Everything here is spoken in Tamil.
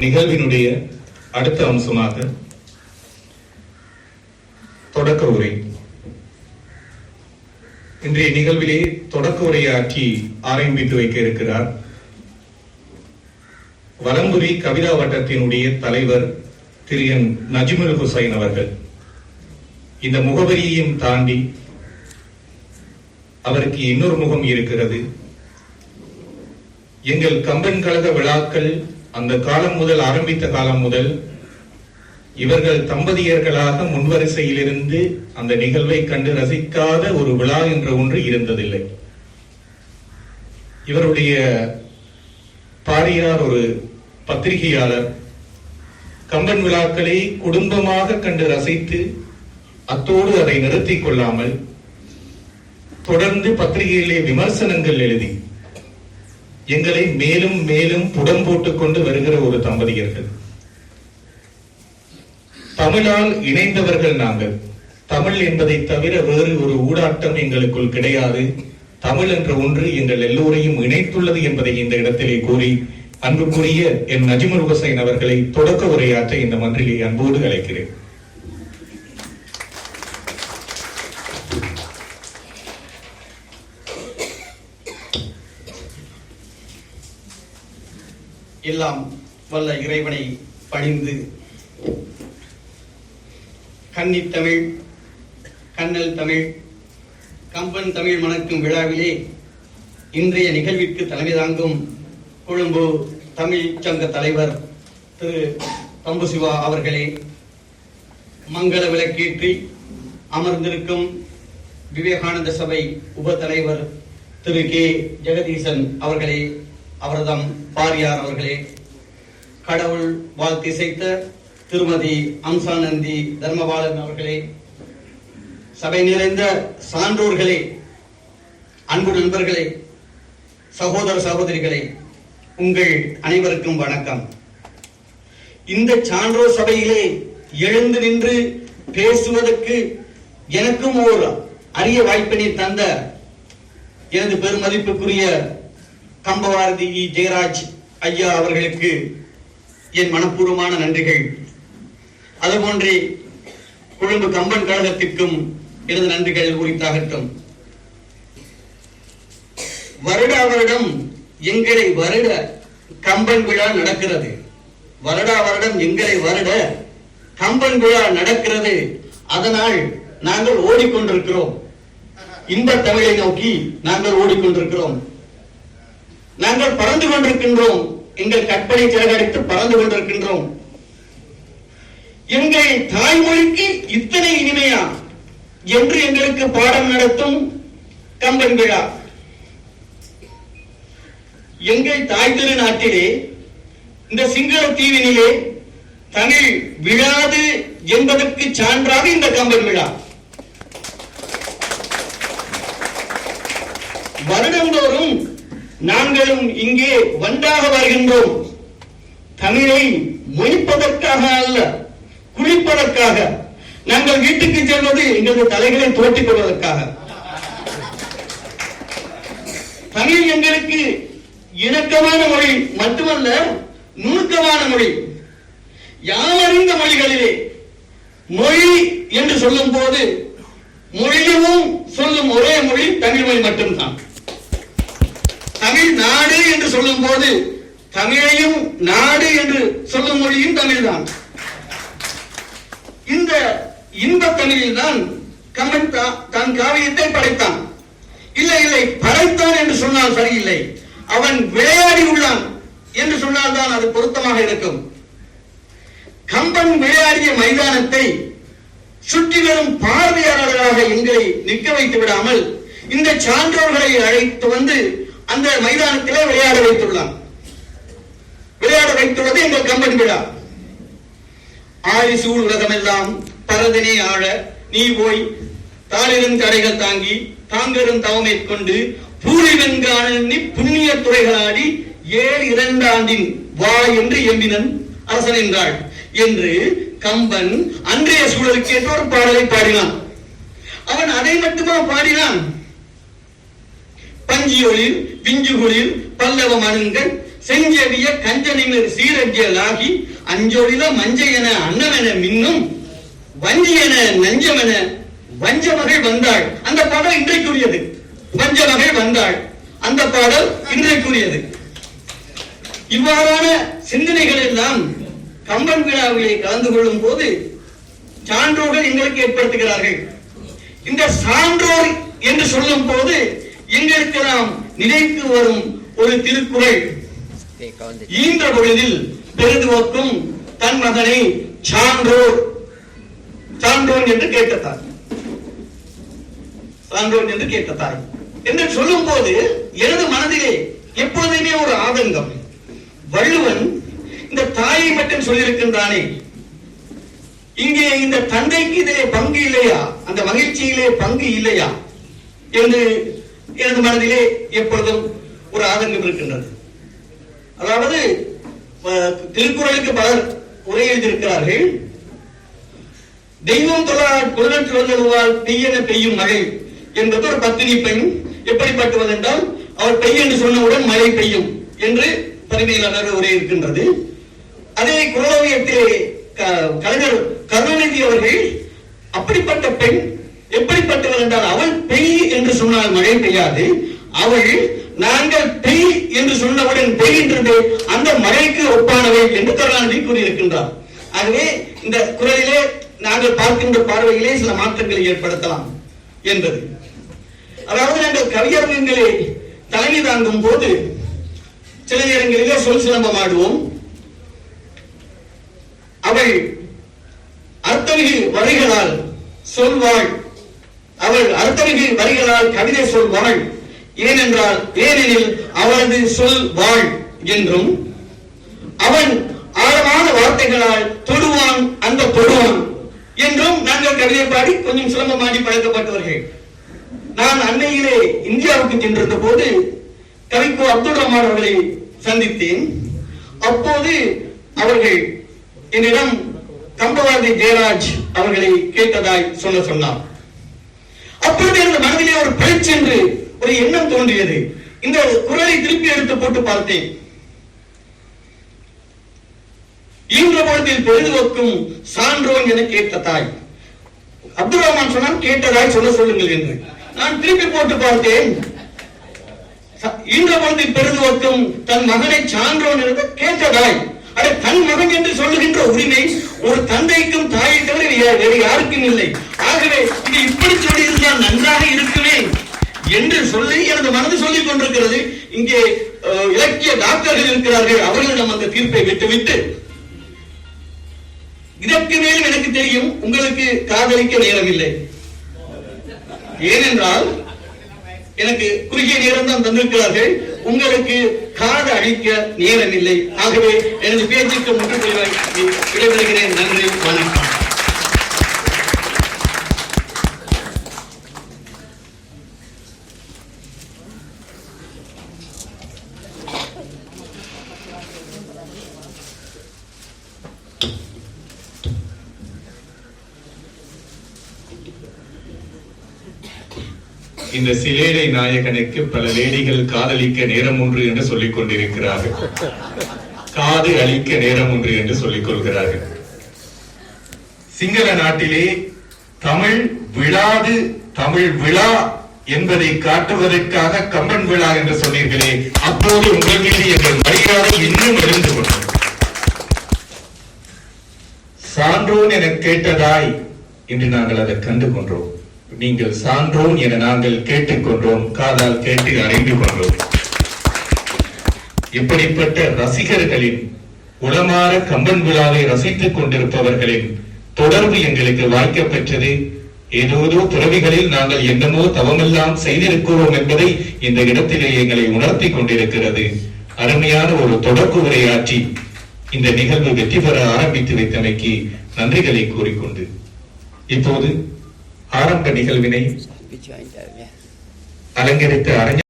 நிகழ்வினுடைய அடுத்த அம்சமாக தொடக்க உரை. இன்றைய நிகழ்விலே தொடக்க உரையாற்றி ஆரம்பித்து வைக்க இருக்கிறார் வலம்புரி கவிதா வட்டத்தினுடைய தலைவர் திரு என் நஜிமுல் ஹுசைன் அவர்கள். இந்த முகவரியையும் தாண்டி அவருக்கு இன்னொரு முகம் இருக்கிறது. எங்கள் கம்பன் கழக விழாக்கள் அந்த காலம் முதல் ஆரம்பித்த காலம் முதல் இவர்கள் தம்பதியர்களாக முன்வரிசையிலிருந்து அந்த நிகழ்வை கண்டு ரசிக்காத ஒரு விழா என்ற ஒன்று இருந்ததில்லை. இவருடைய பாரியார் ஒரு பத்திரிகையாளர். கம்பன் விழாக்களை குடும்பமாக கண்டு ரசித்து அத்தோடு அதை நிறுத்திக் கொள்ளாமல் தொடர்ந்து பத்திரிகையிலே விமர்சனங்கள் எழுதி எங்களை மேலும் மேலும் புடம் போட்டுக் கொண்டு வருகிற ஒரு தம்பதியர்கள். தமிழால் இணைந்தவர்கள் நாங்கள். தமிழ் என்பதை தவிர வேறு ஒரு ஊடாட்டம் எங்களுக்குள் கிடையாது. தமிழ் என்ற ஒன்று எங்கள் எல்லோரையும் இணைத்துள்ளது என்பதை இந்த இடத்திலே கூறி அன்புக்குரிய என் நஜிமுல் ஹுசைன் அவர்களை தொடக்க உரையாற்ற இந்த மன்றிலே அன்போடு அழைக்கிறேன். எல்லாம் வல்ல இறைவனை பணிந்து. கன்னித்தமிழ் கண்ணல் தமிழ் கம்பன் தமிழ் மணக்கும் விழாவிலே இன்றைய நிகழ்விற்கு தலைமை தாங்கும் கொழும்பு தமிழ் சங்க தலைவர் திரு தம்பு சிவா அவர்களே மங்கள விளக்கேற்றி அமர்ந்திருக்கும் விவேகானந்த சபை உப தலைவர் திரு கே. ஜெகதீசன் அவர்களே அவர்தம் பாரியார் அவர்களே. கடவுள் வாழ்த்திசைத்த திருமதி அம்சானந்தி தர்மபாலன் அவர்களே. சபை நிறைந்த சான்றோர்களே அன்பு நண்பர்களே சகோதர சகோதரிகளே உங்கள் அனைவருக்கும் வணக்கம். இந்த சான்றோர் சபையிலே எழுந்து நின்று பேசுவதற்கு எனக்கும் ஓர் அரிய வாய்ப்பினை தந்த எனது பெருமதிப்புக்குரிய கம்பவாரதி ஜெயராஜ் ஐயா அவர்களுக்கு என் மனப்பூர்வமான நன்றிகள். அதுபோன்றே கொழும்பு கம்பன் கழகத்திற்கும் எனது நன்றிகள் உரித்தாகட்டும் வருடா வருடம் எங்களை வருட கம்பன் விழா நடக்கிறது. வருடா வருடம் எங்களை வருட கம்பன் விழா நடக்கிறது. அதனால் நாங்கள் ஓடிக்கொண்டிருக்கிறோம். இன்ப தமிழை நோக்கி நாங்கள் ஓடிக்கொண்டிருக்கிறோம். நாங்கள் பறந்து கொண்டிருக்கின்றோம். எங்கள் கற்பனை சிறகடித்து பறந்து கொண்டிருக்கின்றோம். எங்கள் தாய்மொழிக்கு இத்தனை இனிமையா? என்று எங்களுக்கு பாடம் நடத்தும் கம்பன் விழா. எங்கள் தாய் திருநாட்டிலே இந்த சிங்கள தீவினிலே தமிழ் விழாது என்பதற்கு சான்றாக இந்த கம்பன் விழா. வருடந்தோறும் நாங்களும் இங்கே ஒன்றாக வருகின்றோம் தமிழை மொழிப்பதற்காக அல்ல குளிப்பதற்காக நாங்கள் வீட்டுக்கு செல்வது எங்களது தலைகளை தோட்டிக் கொள்வதற்காக. தமிழ் எங்களுக்கு இணக்கமான மொழி மட்டுமல்ல நுணுக்கமான மொழி. யாவறிந்த மொழிகளிலே மொழி என்று சொல்லும் போது மொழியவும் சொல்லும் ஒரே மொழி தமிழ் மொழி மட்டும்தான். நாடு என்று சொல்லும் போது தமிழையும் நாடு என்று சொல்லும் மொழியும் தமிழ்தான். இந்த இன்ப தமிழில் தான் கண்ணன் தன் காவியத்தை படைத்தான். இல்லை இல்லை படைத்தான் என்று சொன்னால் சரியில்லை. அவன் விளையாடி உள்ளான் என்று சொன்னால் தான் அது பொருத்தமாக இருக்கும். கம்பன் விளையாடிய மைதானத்தை சுற்றி வரும் பார்வையாளர்களாக எங்களை நிற்க வைத்து விடாமல் இந்த சான்றோர்களை அழைத்து வந்து அந்த மைதானத்திலே விளையாட வைத்துள்ளார். விளையாட வைத்துள்ளது எங்கள் கம்பன் விழா. ஆரிசூழ் உலகமெல்லாம் பரதனே ஆழ நீ போய் தாளிரும் தடைகள் தாங்கி தாங்கரும் தவமேற்கொண்டு பூரி வெண்காணி புண்ணிய துறைகளாடி ஏழு இரண்டாண்டின் வா என்று எம்பினன் அரசன் என்றாள் என்று கம்பன் அன்றைய சூழலுக்கு ஏற்ற ஒரு பாடலை பாடினான். அவன் அதை மட்டுமா பாடினான்? பஞ்சியொழில் விஞ்சுகுளிர் பல்லவ மருந்தன் செஞ்சவிய கஞ்சனின் கஞ்சனிமிர் சீரஜ்யலாகி அஞ்சொழில மஞ்சையென அன்னமென மின்னும் வஞ்சியென நஞ்சமென வஞ்ச வகை வந்தாள். அந்த பாடல் இன்றைக்குரியது. வஞ்ச வகை வந்தாள். அந்த பாடல் இன்றைக்குரியது. இவ்வாறான சிந்தனைகள் எல்லாம் கம்பன் விழாவிலே கலந்து கொள்ளும் போது சான்றோர்கள் எங்களுக்கு ஏற்படுத்துகிறார்கள். இந்த சான்றோர் என்று சொல்லும் போது எங்களுக்கு நாம் நினைத்து வரும் ஒரு திருக்குறள். ஈன்ற பொழுதில் பெருதுவக்கும் தன் மகனை சான்றோர். சான்றோன் என்று கேட்ட தாய் சான்றோன் என்று கேட்ட தாய் என்று சொல்லும் போது எனது மனதிலே எப்போதுமே ஒரு ஆதங்கம். வள்ளுவன் இந்த தாயை மட்டும் சொல்லியிருக்கின்றானே. இங்கே இந்த தந்தைக்கு இதிலே பங்கு இல்லையா? அந்த மகிழ்ச்சியிலே பங்கு இல்லையா? என்று எனது மனதிலே எப்பொழுதும் ஒரு ஆதங்கம் இருக்கின்றது. அதாவது அஹ், திருக்குறளுக்கு பலர் உரை எழுதியிருக்கிறார்கள். தெய்வம் தொழால் குரல் சொல்லுவால் பெய்யென பெய்யும் மழை என்பது ஒரு பத்தினி பெண் எப்படிப்பட்டவது என்றால் அவர் பெய் என்று சொன்னவுடன் மழை பெய்யும் என்று பரிமையாளர் உரை இருக்கின்றது அதே குரலோவியத்திலே க- கலைஞர் கருணாநிதி அவர்கள் அப்படிப்பட்ட பெண் எப்படிப்பட்டவள் என்றால் அவள் பெய் என்று சொன்னால் மழை பெய்யாது. அவள் நாங்கள் பெய் என்று சொன்னவுடன் பெய்கின்றது அந்த மழைக்கு ஒப்பானவை என்று கருணாநிதி கூறியிருக்கின்றார். ஆகவே இந்த குரலிலே நாங்கள் பார்க்கின்ற பார்வையிலே சில மாற்றங்களை ஏற்படுத்தலாம் என்பது. அதாவது நாங்கள் கவியரங்கங்களை தலைமை தாங்கும் போது சில நேரங்களிலே சொல் சிலம்பம் ஆடுவோம் அவள் அத்தகைய வரிகளால் சொல்வாள். அவள் அர்த்தமிகு வரிகளால் கவிதை சொல்வாள் ஏனென்றால் ஏனெனில் அவளது சொல் வாழ் என்றும் அவன் ஆழமான வார்த்தைகளால் தொடுவான் அந்த தொடுவான் என்றும் நாங்கள் கவிதை பாடி கொஞ்சம் சிலம்பமாடி பழக்கப்பட்டவர்கள். நான் அன்னையிலே இந்தியாவுக்கு சென்றிருந்த போது கவிக்கு அப்துல் ரஹ்மான் அவர்களை சந்தித்தேன். அப்போது அவர்கள் என்னிடம் கம்பவாதி ஜெயராஜ் அவர்களை கேட்டதாய் சொல்ல சொன்னார். அப்பொழுது எனது மனதிலே ஒரு பேச்சு என்று ஒரு எண்ணம் தோன்றியது. இந்த குரலை திருப்பி எடுத்து போட்டு பார்த்தேன். ஈன்ற பொழுதில் பொழுதுபோக்கும் சான்றோன் என கேட்ட தாய். அப்துல் ரஹ்மான் சொன்னான் கேட்டதாய் சொல்ல சொல்லுங்கள் என்று. நான் திருப்பி போட்டு பார்த்தேன். ச- ஈன்ற பொழுதில் பெரிதுவக்கும் தன் மகனை சான்றோன் என்று கேட்டதாய் தன் மகன் என்று சொல்லுகின்ற உரிமை ஒரு தந்தைக்கும் தாயை தவிர வேறு யாருக்கும் இல்லை. ஆகவே இது இப்படி சொல்லியிருந்தால் நன்றாக இருக்குமே என்று சொல்லி எனது மனது சொல்லிக் கொண்டிருக்கிறது. இங்கே இலக்கிய டாக்டர்கள் இருக்கிறார்கள். அவர்களிடம் அந்த தீர்ப்பை விட்டுவிட்டு. இதற்கு மேலும் எனக்கு தெரியும் உங்களுக்கு காதலிக்க நேரமில்லை. ஏனென்றால் எனக்கு குறுகிய நேரம் தான் தந்திருக்கிறார்கள். உங்களுக்கு காது அழிக்க நேரமில்லை ஆகவே எனது பேச்சுக்கு முற்றுப்புள்ளி விடைபெறுகிறேன் நன்றி வணக்கம் Thank you. இந்த சிலேடை நாயகனுக்கு பல லேடிகள் காதலிக்க நேரம் ஒன்று என்று சொல்லிக் கொண்டிருக்கிறார்கள். காது அழிக்க நேரம் ஒன்று என்று சொல்லிக் கொள்கிறார்கள். சிங்கள நாட்டிலே தமிழ் விழாது தமிழ் விழா என்பதை காட்டுவதற்காக கம்பன் விழா என்று சொன்னீர்களே அப்போது உங்கள் மீது எங்கள் மரியாதை இன்னும் எழுந்து கொண்டது சான்றோன் என கேட்டதாய் இன்று நாங்கள் அதை கண்டு கொண்டோம். நீங்கள் சான்றோம் என நாங்கள் கேட்டுக்கொண்டோம் காதால் கேட்டு அறிந்து கொண்டோம். இப்படிப்பட்ட ரசிகர்களின் உளமாற கம்பன் விழாவை ரசித்துக் கொண்டிருப்பவர்களின் தொடர்பு எங்களுக்கு வாய்க்கப்பெற்றது ஏதோதோ துறவிகளில் நாங்கள் என்னமோ தவமெல்லாம் செய்திருக்கிறோம் என்பதை இந்த இடத்திலே எங்களை உணர்த்தி கொண்டிருக்கிறது. அருமையான ஒரு தொடக்க உரையாற்றி இந்த நிகழ்வு வெற்றி பெற ஆரம்பித்து வைத்தமைக்கு நன்றிகளை கூறிக்கொண்டு. இப்போது ஆரம்ப நிகழ்வினை. அலங்கரித்த அறிஞர்